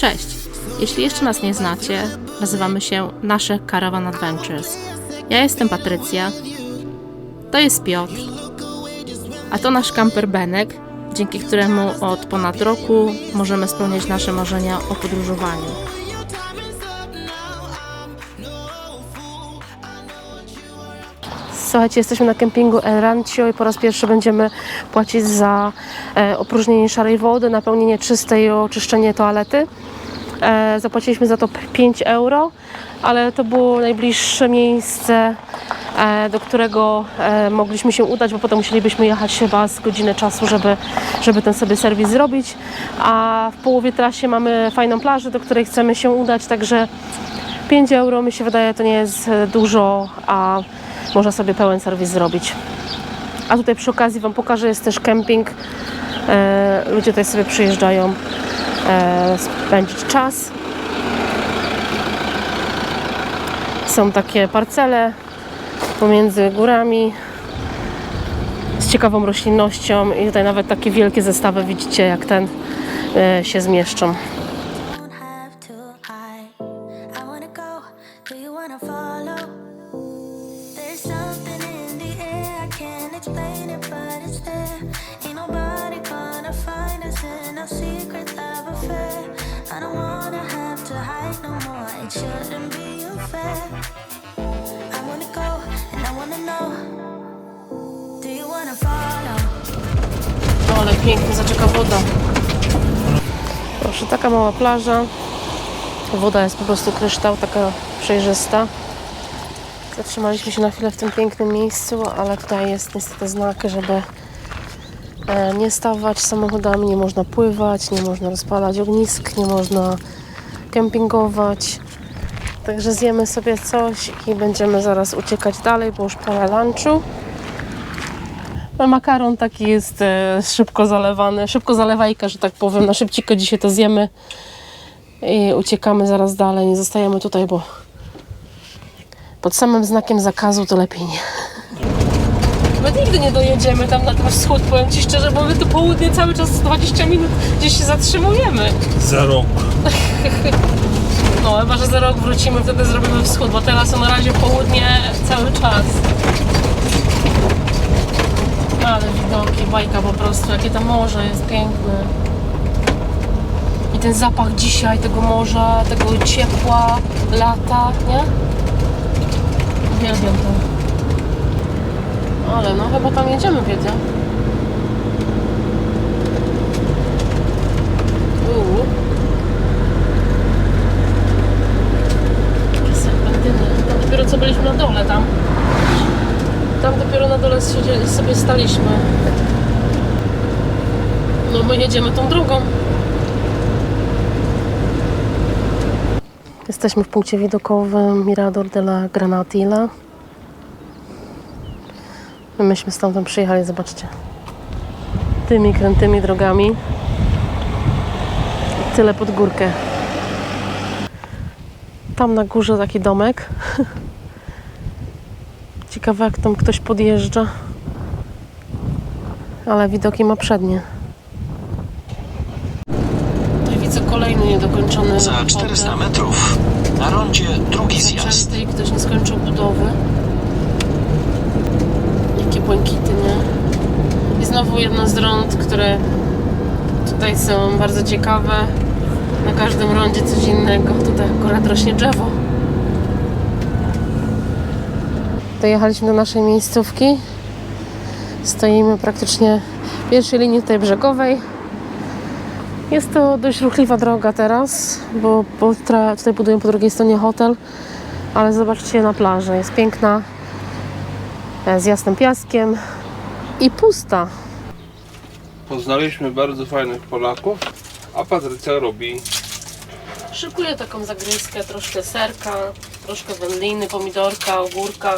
Cześć! Jeśli jeszcze nas nie znacie, nazywamy się Nasze Caravan Adventures. Ja jestem Patrycja, to jest Piotr, a to nasz kamper Benek, dzięki któremu od ponad roku możemy spełniać nasze marzenia o podróżowaniu. Słuchajcie, jesteśmy na kempingu El Rancio i po raz pierwszy będziemy płacić za e, opróżnienie szarej wody, napełnienie czystej i oczyszczenie toalety. E, zapłaciliśmy za to p- 5 euro, ale to było najbliższe miejsce, e, do którego e, mogliśmy się udać, bo potem musielibyśmy jechać chyba z godziny czasu, żeby, żeby ten sobie serwis zrobić. A w połowie trasie mamy fajną plażę, do której chcemy się udać, także 5 euro mi się wydaje to nie jest dużo, a można sobie pełen serwis zrobić. A tutaj przy okazji Wam pokażę, jest też kemping. E, ludzie tutaj sobie przyjeżdżają spędzić czas. Są takie parcele pomiędzy górami z ciekawą roślinnością i tutaj nawet takie wielkie zestawy widzicie jak ten e, się zmieszczą. secret love shouldn't be unfair. I wanna go and I wanna know. Do you wanna follow? O, ale pięknie zaczeka woda. Proszę, taka mała plaża. Woda jest po prostu kryształ, taka przejrzysta. Zatrzymaliśmy się na chwilę w tym pięknym miejscu, ale tutaj jest niestety znak, żeby e, nie stawać samochodami, nie można pływać, nie można rozpalać ognisk, nie można kempingować. Także zjemy sobie coś i będziemy zaraz uciekać dalej, bo już pora lunchu. No, Makaron taki jest e, szybko zalewany, szybko zalewajka, że tak powiem. Na szybciko dzisiaj to zjemy i uciekamy zaraz dalej. Nie zostajemy tutaj, bo pod samym znakiem zakazu to lepiej nie. My nigdy nie dojedziemy tam na ten wschód, powiem Ci szczerze, bo my tu południe cały czas 20 minut gdzieś się zatrzymujemy. Za rok. No, chyba, że za rok wrócimy, wtedy zrobimy wschód, bo teraz na razie południe cały czas. Ale widoki, bajka po prostu, jakie to morze jest piękne. I ten zapach dzisiaj tego morza, tego ciepła, lata, nie? Uwielbiam to. Ale no, chyba tam jedziemy, wiedzę. Uuu. Takie serpentyny. Tam dopiero co byliśmy na dole tam. Tam dopiero na sobie staliśmy. No my jedziemy tą drugą. Jesteśmy w punkcie widokowym Mirador de la Granatilla. My myśmy stamtąd przyjechali, zobaczcie. Tymi krętymi drogami. Tyle pod górkę. Tam na górze taki domek. Ciekawe jak tam ktoś podjeżdża. Ale widoki ma przednie. Tutaj widzę kolejny niedokończony Za 400 metrów na rondzie drugi zjazd. Zaczęty i ktoś nie skończył budowy. Jakie błękity, nie? I znowu jedno z rond, które tutaj są bardzo ciekawe. Na każdym rondzie coś innego. Tutaj akurat rośnie drzewo. Dojechaliśmy do naszej miejscówki. Stoimy praktycznie w pierwszej linii tutaj brzegowej. Jest to dość ruchliwa droga teraz, bo, tutaj budują po drugiej stronie hotel, ale zobaczcie na plażę, jest piękna, e, z jasnym piaskiem i pusta. Poznaliśmy bardzo fajnych Polaków, a Patrycja robi Szykuję taką zagryzkę, troszkę serka, troszkę wędliny, pomidorka, ogórka,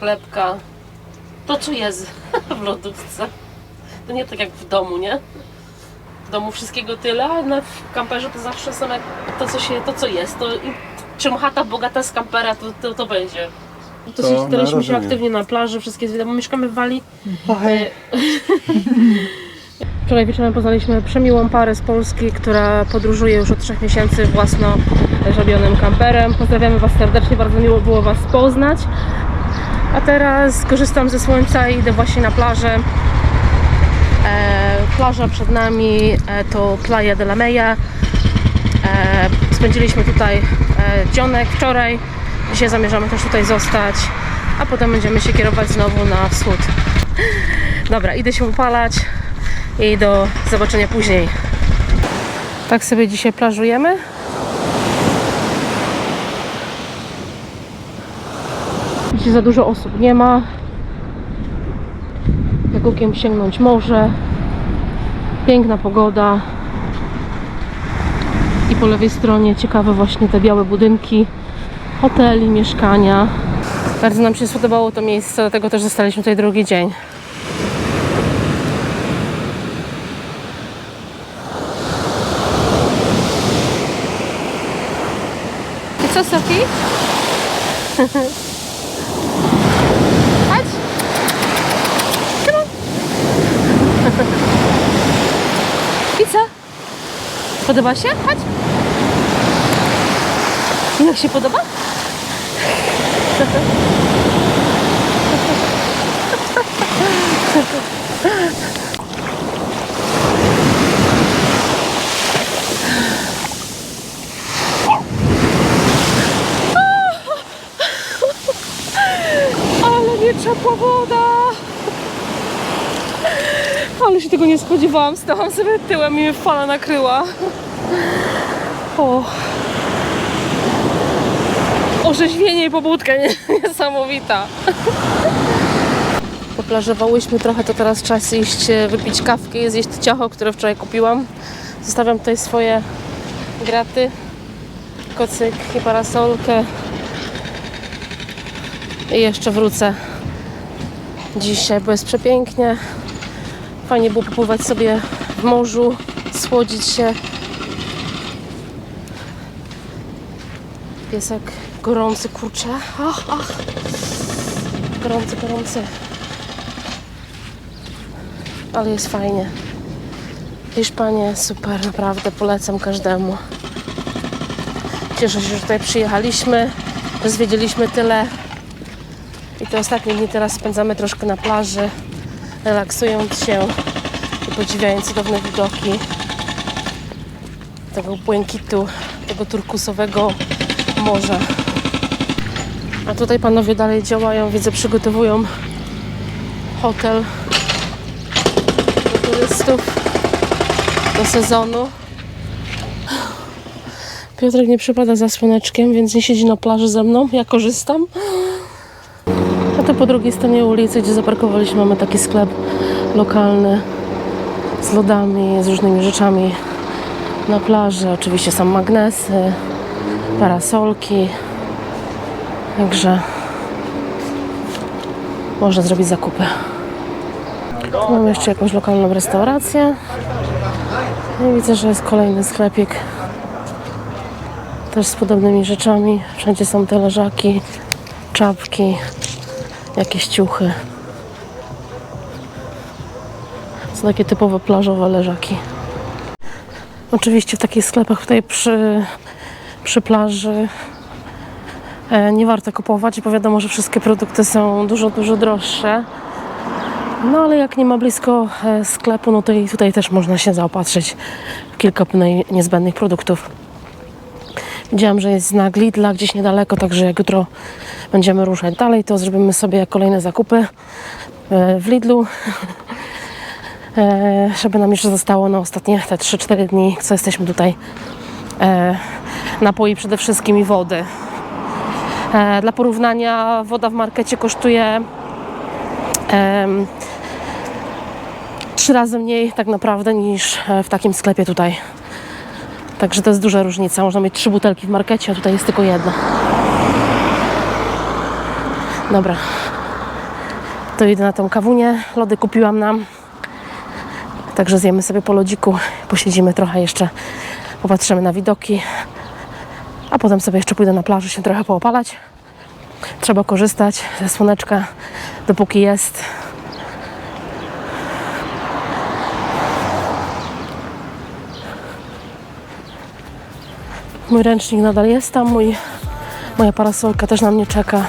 chlebka. To co jest w lodówce. To nie tak jak w domu, nie? W domu wszystkiego tyle, a na w kamperze to zawsze są jak to, co się, to co jest. To, i czym chata bogata z kampera, to, to, to będzie. Dosyć To staraliśmy się rozumiem. aktywnie na plaży, wszystkie zwiedzamy, bo mieszkamy w Walii. E, Wczoraj wieczorem poznaliśmy przemiłą parę z Polski, która podróżuje już od trzech miesięcy własno żabionym kamperem. Pozdrawiamy Was serdecznie, bardzo miło było Was poznać. A teraz korzystam ze słońca i idę właśnie na plażę. E, plaża przed nami e, to Playa de la Meja. E, spędziliśmy tutaj e, dzionek wczoraj. Dzisiaj zamierzamy też tutaj zostać, a potem będziemy się kierować znowu na wschód. Dobra, idę się upalać i do zobaczenia później. Tak sobie dzisiaj plażujemy. Dzisiaj za dużo osób nie ma. Jak okiem sięgnąć może. Piękna pogoda. I po lewej stronie ciekawe właśnie te białe budynki hoteli, mieszkania. Bardzo nam się spodobało to miejsce, dlatego też zostaliśmy tutaj drugi dzień. I co, Sofi? Chodź. Come on. I co? Podoba się? Chodź. Jak się podoba? Ale mnie ciepła woda! Ale się tego nie spodziewałam. Stałam sobie tyłem i mnie fala nakryła. O. Orzeźwienie i pobudka nie- niesamowita. Poplażowałyśmy trochę, to teraz czas iść e, wypić kawkę zjeść ciacho, które wczoraj kupiłam. Zostawiam tutaj swoje graty, kocyk i parasolkę. I jeszcze wrócę dzisiaj, bo jest przepięknie. Fajnie było popływać sobie w morzu, słodzić się. Piesek gorący, kurczę. Ach, ach. Gorący, gorący. Ale jest fajnie. Hiszpanię super, naprawdę polecam każdemu. Cieszę się, że tutaj przyjechaliśmy, że zwiedziliśmy tyle. I te ostatnie dni teraz spędzamy troszkę na plaży, relaksując się i podziwiając cudowne widoki tego błękitu, tego turkusowego morza. A tutaj panowie dalej działają, widzę, przygotowują hotel do turystów do sezonu. Piotrek nie przypada za słoneczkiem, więc nie siedzi na plaży ze mną. Ja korzystam. Po drugiej stronie ulicy, gdzie zaparkowaliśmy, mamy taki sklep lokalny z lodami, z różnymi rzeczami na plaży. Oczywiście są magnesy, parasolki. Także można zrobić zakupy. Tu mam jeszcze jakąś lokalną restaurację. I widzę, że jest kolejny sklepik. Też z podobnymi rzeczami. Wszędzie są te leżaki, czapki, jakieś ciuchy. Są takie typowe plażowe leżaki. Oczywiście w takich sklepach tutaj przy, przy plaży e, nie warto kupować, bo wiadomo, że wszystkie produkty są dużo, dużo droższe. No ale jak nie ma blisko e, sklepu, no to i tutaj też można się zaopatrzyć w kilka niezbędnych produktów. Widziałam, że jest znak Lidla gdzieś niedaleko, także jak jutro będziemy ruszać dalej, to zrobimy sobie kolejne zakupy e, w Lidlu. E, żeby nam jeszcze zostało na ostatnie te 3-4 dni, co jesteśmy tutaj. E, napoi przede wszystkim i wody. Dla porównania woda w markecie kosztuje trzy razy mniej tak naprawdę niż w takim sklepie tutaj. Także to jest duża różnica. Można mieć trzy butelki w markecie, a tutaj jest tylko jedna. Dobra. To idę na tą kawunię. Lody kupiłam nam. Także zjemy sobie po lodziku, posiedzimy trochę jeszcze, popatrzymy na widoki, a potem sobie jeszcze pójdę na plażę się trochę poopalać. Trzeba korzystać ze słoneczka, dopóki jest. Mój ręcznik nadal jest tam, mój, moja parasolka też na mnie czeka.